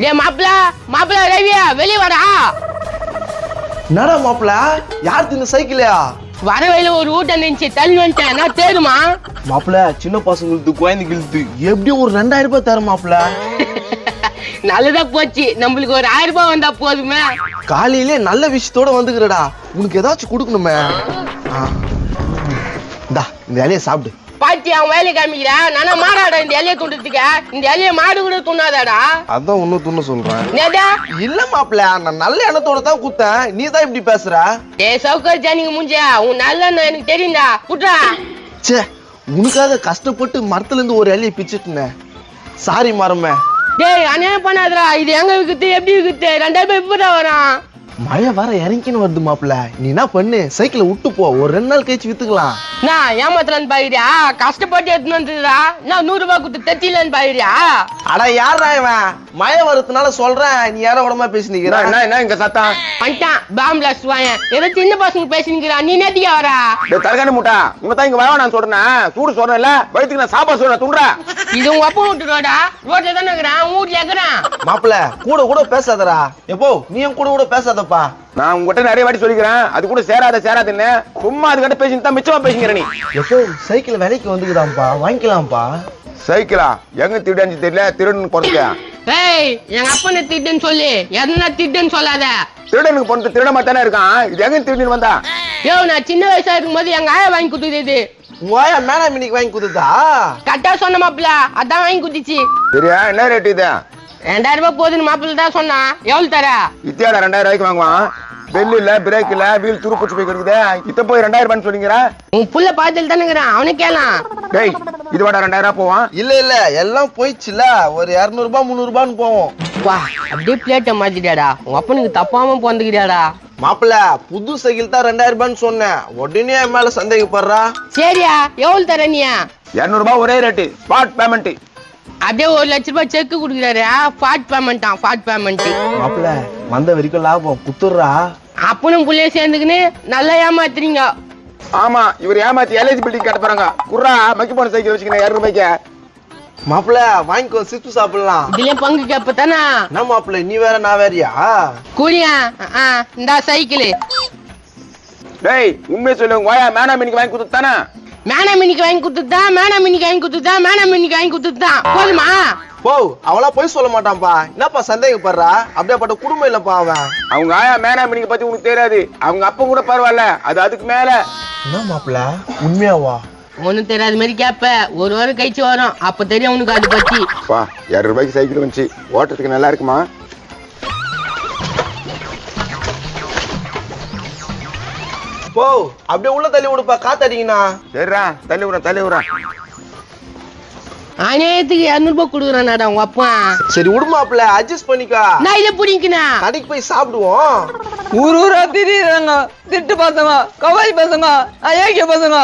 டே மாப்பிள மாப்பிள ரவியா வெளியே வாடா. என்னடா மாப்பிள? யார் இந்த சைக்கிளையா வர வழியில ஒரு ஊட்டம் இருந்துச்சு தள்ளி வந்துட்டேன். நான் தேடுமா? மாப்பிள சின்ன பசங்களுக்கு குழந்தைங்களுக்கு எப்படியும் ஒரு ரெண்டாயிரம் ரூபாய் தர மாப்பிள? நல்லதா போச்சு. நம்மளுக்கு ஒரு ஆயிரம் ரூபாய் வந்தா போதுமே. காலையிலே நல்ல விஷயத்தோட வந்துக்கிறடா. உனக்கு ஏதாச்சும் கொடுக்கணுமே. இந்தா இந்த இலையை சாப்பிடு. பாத்தி அவன் வேலை காமிக்கிறான் நானா மாடாடா இந்த இலைய துண்டுறதுக்கு? இந்த இலைய மாடு கூட துண்ணாதாடா அதான் ஒன்னும் துண்ண சொல்றேன். நேதா இல்ல மாப்பிள நான் நல்ல எண்ணத்தோட தான் குத்தேன். நீ தான் இப்படி பேசுற? டே சவுக்கர் ஜானிங்க முஞ்சா? உன் நல்ல எனக்கு தெரியும்டா. புட்றா ச்சே உனக்காக கஷ்டப்பட்டு மரத்துல இருந்து ஒரு இலையை பிச்சுட்டுனேன் சாரி மரமே. டேய் அநியாயம் பண்ணாதடா. இது எங்க விக்குது? எப்படி விக்குது? ரெண்டாயிரம் ரூபாய் இப்பதான் வரும் மழை வர இறங்கின்னு வருது மாப்பிள நீ என்ன பண்ணு? சைக்கிளை விட்டு போ. ஒரு ரெண்டு நாள் கழிச்சு வித்துக்கலாம். நான் ஏமாத்தலான்னு பாக்குறியா கஷ்டப்பட்டு எடுத்துன்னு வந்ததுடா. நான் நூறு ரூபாய் கொடுத்து தச்சிலன்னு பாக்குறியா அட யாரா இவன்? மழை வரதுனால சொல்றேன். நீ யாரோ உடம்பா பேசினிக்கிற? என்ன என்ன இங்க சத்தம் வந்துட்டான். பாம் பிளாஸ்ட் வாயன். ஏதோ சின்ன பசங்க பேசினுக்கிறா. நீ நேத்திக்கா வரா டேய் தலகாணி முட்டா உங்க தான் இங்க வர நான் சொல்றேன். சூடு சொல்றேன்ல. வயிற்றுக்கு நான் சாப்பாடு சொல்றேன். துண்டுறேன் இது உங்க அப்பா விட்டு ரோடா ரோட்ல தானே இருக்கிறான். வீட்டுல இருக்கிறான். மாப்பிள கூட கூட பேசாதடா. எப்போ? நீ என் கூட கூட பேசாதப்பா நான் உங்ககிட்ட நிறைய வாட்டி சொல்லிக்கிறேன். அது கூட சேராத சேராதுன்னு சும்மா அதுக்கிட்ட பேசி தான் மிச்சமா பேசிக்கிற நீ. எப்போ சைக்கிள் விலைக்கு வந்துக்குதாம்ப்பா வாங்கிக்கலாம்ப்பா. சைக்கிளா? எங்க திருடாஞ்சு தெரியல? திருடனுக்கு பிறக்க ஏய் எங்க அப்பனை திட்டுன்னு சொல்லு. எதனா திட்டுன்னு சொல்லாத. திருடனுக்கு பிறந்த திருடமா தானே இருக்கான்? இது எங்க திருடின்னு வந்தா? யோ நான் சின்ன வயசா இருக்கும்போது எங்க ஆயா வாங்கி கொடுத்தது இது. மேனா மினிக்கு வாங்கி கொடுத்தா கரெக்டா சொன்ன மாப்பிள. அதான் வாங்கி கொடுத்துச்சு சரியா? என்ன ரேட் இது? ரெண்டாயிரம் ரூபாய் போகுதுன்னு மாப்பிள்ள தான் சொன்னா எவ்வளவு தர? இத்தியாடா ரெண்டாயிரம் ரூபாய்க்கு வாங்குவான். பெல் இல்ல பிரேக் இல்ல வீல் துருப்பிச்சு போய் கிடக்குது. இத்த போய் ரெண்டாயிரம் ரூபான்னு சொல்லிங்கிற உன் புள்ள பாத்துல தானே இருக்கிறான் அவனே கேளாம் டேய் இது வாடா ரெண்டாயிரம் ரூபாய் போவான். இல்ல இல்ல எல்லாம் போயிடுச்சுல. ஒரு இரநூறுபா முந்நூறுபான்னு போவோம். வா அப்படியே பிளேட்டை மாத்திட்டியாடா. உங்க அப்பனுக்கு தப்பாம பிறந்துக்கிறியாடா மாப்பிள புது சைக்கிள் தான் ரெண்டாயிரம் ரூபான்னு சொன்னேன். உடனே என் மேல சந்தேகப்படுறா. சரியா எவ்வளவு தர நீ? இருநூறு ரூபாய் ஒரே ரேட்டு ஸ்பாட் பேமெண்ட் அப்படியே ஒரு லட்ச ரூபாய் செக் கொடுக்குறாரு. ஃபாட் பேமெண்ட்டா ஃபாட் பேமெண்ட் மாப்பிள வந்த வரைக்கும் லாபம் குத்துடுறா. அப்பனும் புள்ளைய சேர்ந்துக்கின்னு நல்லா ஏமாத்துறீங்க. ஆமா இவர் ஏமாத்தி எல்ஐசி பில்டிங் கட்ட போறாங்க. குர்ரா மக்கி போன சைக்கிள் வச்சுக்கணும் இருநூறு ரூபாய்க்கு. மாப்பிள வாங்கிக்கோ சிப்ஸ் சாப்பிடலாம். இதுலயே பங்கு கேப்ப தானே? என்ன மாப்பிள நீ வேற நான் வேறயா? கூலியா? இந்த சைக்கிள். டேய் உண்மையை சொல்லு உங்க வாயா மேனா மினிக்கு வாங்கி கொடுத்து தானே? மேனா மினிக்கு வாங்கி கொடுத்துதான் மேனா மினிக்கு வாங்கி கொடுத்துதான் மேனா மினிக்கு வாங்கி கொடுத்துதான் போதுமா? போ அவளா போய் சொல்ல மாட்டான்ப்பா. என்னப்பா சந்தேகப்படுறா? அப்படியேப்பட்ட குடும்பம் இல்லப்பா அவன். அவங்க ஆயா மேனா மினிக்கு பத்தி உனக்கு தெரியாது. அவங்க அப்பா கூட பரவாயில்ல. அது அதுக்கு மேல. என்ன மாப்பிள உண்மையாவா? ஒண்ணும் தெரியாத மாதிரி கேப்ப. ஒரு வாரம் கழிச்சு வரும். அப்ப தெரியும் உனக்கு அது பத்தி. வா இரநூறு ரூபாய்க்கு சைக்கிள் வந்துச்சு. ஓட்டுறதுக்கு நல்லா இருக்குமா? போ. அப்படியே உள்ள தள்ளி விடுப்பா காத்தடிங்கண்ணா சரிடா தள்ளி விடுறேன் தள்ளி விடுறேன். அநியாயத்துக்கு இரநூறு ரூபாய் கொடுக்குறானாடா உங்க அப்பா. சரி விடு மாப்பிள அட்ஜஸ்ட் பண்ணிக்கா. நான் இதை பிடிக்கணா கடைக்கு போய் சாப்பிடுவோம். ஊர் ஊரா திரியுறாங்க திட்டு பசங்க கவாய் பசங்க அயோக்கிய பசங்க.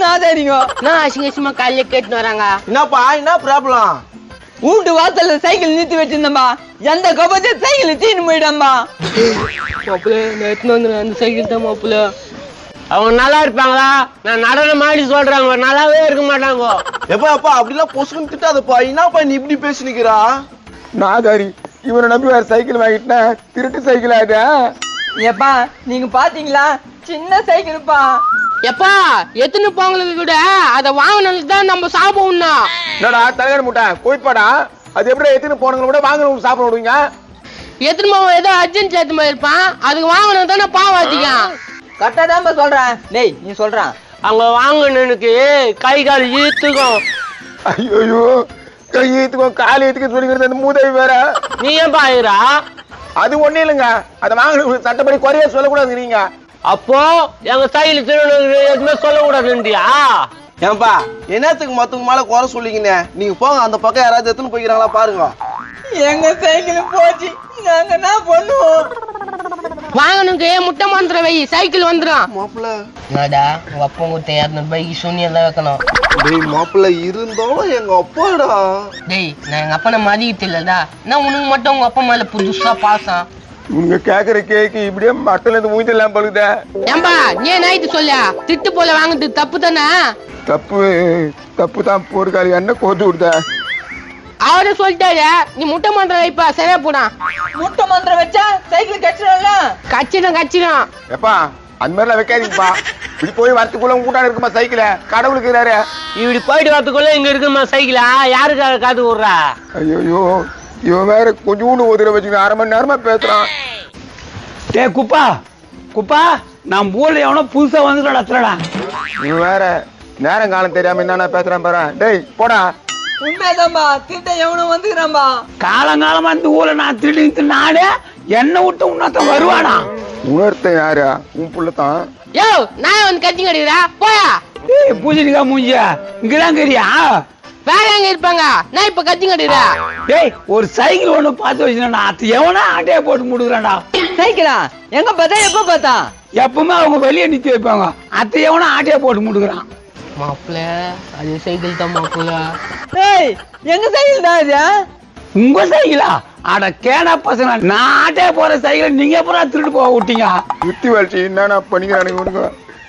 நான் தெரியுங்க நான் அசிங்க அசிங்கமா காலையில கேட்டுன்னு வராங்க. என்னப்பா என்ன ப்ராப்ளம் வீட்டு வாசல்ல சைக்கிள் நிறுத்தி வச்சிருந்தம்பா எந்த கபத்தை சைக்கிள் தீனு போயிட்டம்பா மாப்பிள்ள நான் எடுத்துன்னு வந்துடுறேன் அந்த சைக்கிள் தான் மாப்பிள்ள. அவங்க நல்லா இருப்பாங்களா? நான் நடன மாதிரி சொல்றாங்க நல்லாவே இருக்க மாட்டாங்க. எப்பா அப்பா அப்படிலாம் பொசுக்குன்னு திட்டாதப்பா. என்னப்பா நீ இப்படி பேசி நிக்கிறா நாதாரி இவனை நம்பி வேற சைக்கிள் வாங்கிட்டேன் திருட்டு சைக்கிள் ஆகுது எப்பா நீங்க பாத்தீங்களா? சின்ன சைக்கிள்ப்பா. எப்பா எத்தனை போங்களுக்கு விட அதை வாங்கினதுக்கு தான் நம்ம சாப்பிடணும் என்னடா தலைவர் முட்டை கோய்ப்பாடா அது எப்படி எத்தனை போனவங்க விட வாங்குறவங்க சாப்பிட விடுவீங்க? எத்தனை போவோம் ஏதோ அர்ஜென்ட் சேர்த்து மாதிரி இருப்பான் அதுக்கு வாங்கினது தானே பாவம் அதிகம் கரெக்டா தான்ப்பா சொல்றேன். டேய் நீ சொல்றான். அவங்க வாங்கினனுக்கு கை கால் இழுத்துக்கும். ஐயோ கை ஏத்துக்கோ கால் ஏத்துக்க சொல்லிக்கிறது அந்த மூதேவி வேற. நீ ஏன் பாயிரா அது ஒண்ணு இல்லைங்க. அதை வாங்க சட்டப்படி குறைய சொல்லக்கூடாது நீங்க அப்போ எங்க சைக்கிள் திருவண்ணு எதுவுமே சொல்லக்கூடாதுன்றியா? ஏன்பா என்னத்துக்கு மத்தவங்க மேல குறை சொல்லிக்கினே? நீங்க போங்க அந்த பக்கம் யாராவது எத்தனை போய்க்கிறாங்களா பாருங்க. எங்க சைக்கிள் போச்சு. நாங்க என்ன பண்ணுவோம்? வாங்கணுக்கு முட்டை மந்திரம் வை. சைக்கிள் வந்துடும் மாப்பிள்ள. என்னடா உங்க அப்பா கொடுத்த இரநூறு ரூபாய்க்கு சூன்யம் தான் வைக்கணும். டேய் மாப்பிள்ள இருந்தாலும் எங்க அப்பாடா. டேய் நான் எங்க அப்பனை மதிக்கிறது இல்லடா நான் உனக்கு மட்டும் உங்க அப்பா மேல புதுசா பாசம்? உங்க கேக்குற கேக்கு இப்படியே மட்டல இருந்து மூஞ்செல்லாம் பழுகுதே ஏம்பா நீ நைட்டு சொல்லியா? திட்டு போல வாங்குறது தப்பு தானே? தப்பு தப்பு தான் போர்க்காரி. என்ன கோத்து கொடுத்த? அவரே சொல்லிட்டாரு நீ முட்டை மந்திரம் வைப்பா சரியா போடா. முட்டை மந்திரம் வச்சா சைக்கிள் கச்சிடல கச்சிடும் கச்சிடும் எப்பா அந்த மாதிரிலாம் வைக்காதீங்கப்பா. இப்படி போய் வரத்துக்குள்ள கூட்டான இருக்குமா சைக்கிள? கடவுளுக்கு இருக்கிறாரு. இப்படி போயிட்டு வரதுக்குள்ள இங்க இருக்குமா சைக்கிளா? யாருக்காக காது விடுறா ஐயோ இவன் வேற கொஞ்சோண்டு உதிர வச்சுக்கிட்டு அரை மணி நேரமா பேசுறான். டே குப்பா குப்பா நான் ஊர்ல எவனோ புதுசா வந்து நடத்துறடா இவன் வேற நேரம் காலம் தெரியாம என்னென்ன பேசுறான் பாரு. டேய் போடா. உண்மைதான்பா திட்ட எவனும் வந்துக்கிறான்பா காலங்காலமா இந்த ஊர்ல நான் திருடி நானே என்ன விட்டு உன்னத்த வருவானா? உணர்த்த யாரு? உன் புள்ளதான் யோ நான் வந்து கத்தி கடிக்கிறா போயா. ஏய் பூஜனிக்கா மூஞ்சியா இங்கதான் கரியா வேற எங்க இருப்பாங்க? நான் இப்ப கத்தி கடிக்கிறா டேய் ஒரு சைக்கிள் ஒண்ணு பார்த்து வச்சுனா அது எவனா ஆட்டையை போட்டு முடுக்குறான்டா? சைக்கிளா? எங்க பார்த்தா எப்ப பார்த்தா? எப்பவுமே அவங்க வெளியே நிறுத்தி வைப்பாங்க. எவனா ஆட்டையை போட்டு முடுக்குறான்? மாப்பிள்ள அது சைக்கிள் தான் மாப்பிள்ள. ஏய் எங்க சைக்கிள் தான் இது? உங்க சைக்கிளா? அட கேடா பசங்க நான் ஆட்டையை போற சைக்கிள் நீங்க எப்பறம் திருட்டு போக விட்டீங்க? சுத்தி வலிச்சு என்னென்ன பண்ணிக்கிறானுங்க இவனுங்க?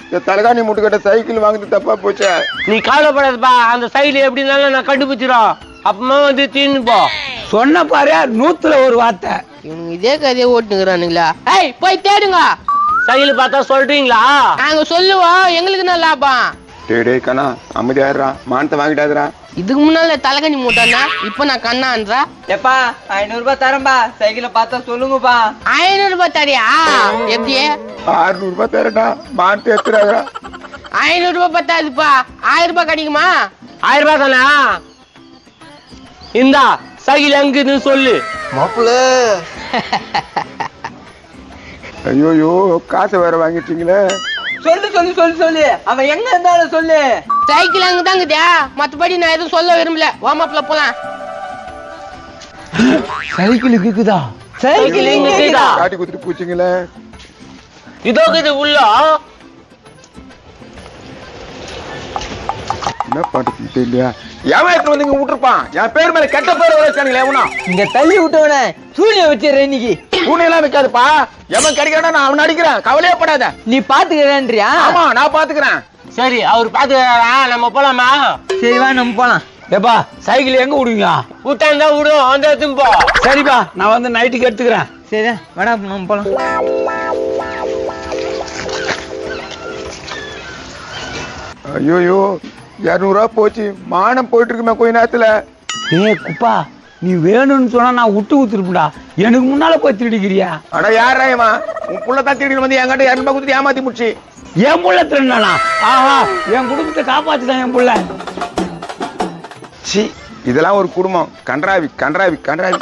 இந்த தலகாணி முட்டுக்கட்ட சைக்கிள் வாங்குறது தப்பா போச்சே. நீ கவலைப்படாதப்பா அந்த சைக்கிள் எப்படி இருந்தாலும் நான் கண்டுபிடிச்சிடும் அப்பமா வந்து தீர்ந்து போ. சொன்ன பாரு நூத்துல ஒரு வார்த்தை. இவனுங்க இதே கதையை ஓட்டுங்கிறானுங்களா ஏய் போய் தேடுங்க. சைக்கிள் பார்த்தா சொல்றீங்களா? நாங்க சொல்லுவோம் எங்களுக்கு என்ன லாபம்? டேய் கண்ணா அமைதியாடுறா மானத்தை வாங்கிட்டாதுடா. இதுக்கு முன்னால தலைகனி மூட்டானா இப்ப நான் கண்ணான்றா? எப்பா ஐநூறு ரூபாய் தரேன்பா. சைக்கிளை பார்த்தா சொல்லுங்கப்பா. ஐநூறு ரூபாய் தரியா? எப்படி? ஆறுநூறு ரூபாய் தரடா மானத்தை எடுத்துறாதா ஐநூறு ரூபாய் பத்தாதுப்பா. ஆயிரம் ரூபாய் கிடைக்குமா? ஆயிரம் ரூபாய் தானா? இந்தா சைக்கிள் எங்குன்னு சொல்லு. மாப்பிள்ள. ஐயோயோ காசை வேற வாங்கிட்டீங்களே. சொல்லு சொல்லு சொல்லு சொல்லு. அவன் எங்க இருந்தாலும் சொல்லு. சைக்கிள் அங்க தாங்குதா மத்தபடி நான் எதுவும் சொல்ல விரும்பல. வாமாப்ல போலாம். சைக்கிள் இருக்குதா? சைக்கிள் இங்க இருக்குதா? காட்டி குத்துட்டு பூச்சிங்களே. இதோ இது உள்ள. என்ன பண்றது தெரியலையா எவன் எடுத்து வந்து இங்க விட்டுருப்பான்? என் பேர் மேல கெட்ட பேர் வச்சானுங்களே எவனா? இங்க தள்ளி விட்டவன சூரிய வச்சிடுறேன் இன்னைக்கு. பூனையெல்லாம் வைக்காதுப்பா. எவன் கிடைக்கிறானா நான் அவன் அடிக்கிறேன். கவலையே படாத நீ பாத்துக்கிறேன்றியா? ஆமா நான் பாத்துக்கிறேன். சரி அவர் பாத்துக்கிறாரா நம்ம போலாமா? சரி வா நம்ம போலாம். ஏப்பா சைக்கிள் எங்க விடுவீங்க? விட்டாந்தா விடும் அந்த எடுத்துன்னு போ. சரிப்பா. நான் வந்து நைட்டுக்கு எடுத்துக்கிறேன். சரி வேணா நம்ம போலாம். ஐயோயோ இரநூறுவா போச்சு. மானம் போயிட்டு இருக்குமே கொஞ்ச நேரத்துல. ஏய் குப்பா நீ வேணும்னு சொன்னா நான் விட்டு ஊத்துருப்பா எனக்கு முன்னால போய் திருடிக்கிறியா? அட யாரா இவன்? உன் புள்ள தான் தேடி வந்து என்கிட்ட இரநூறுபா கொடுத்து ஏமாத்தி முடிச்சு. என் புள்ள திருடானா ஆஹா என் குடும்பத்தை காப்பாத்துதான் என் புள்ள. சி இதெல்லாம் ஒரு குடும்பம். கன்றாவி கன்றாவி கன்றாவி.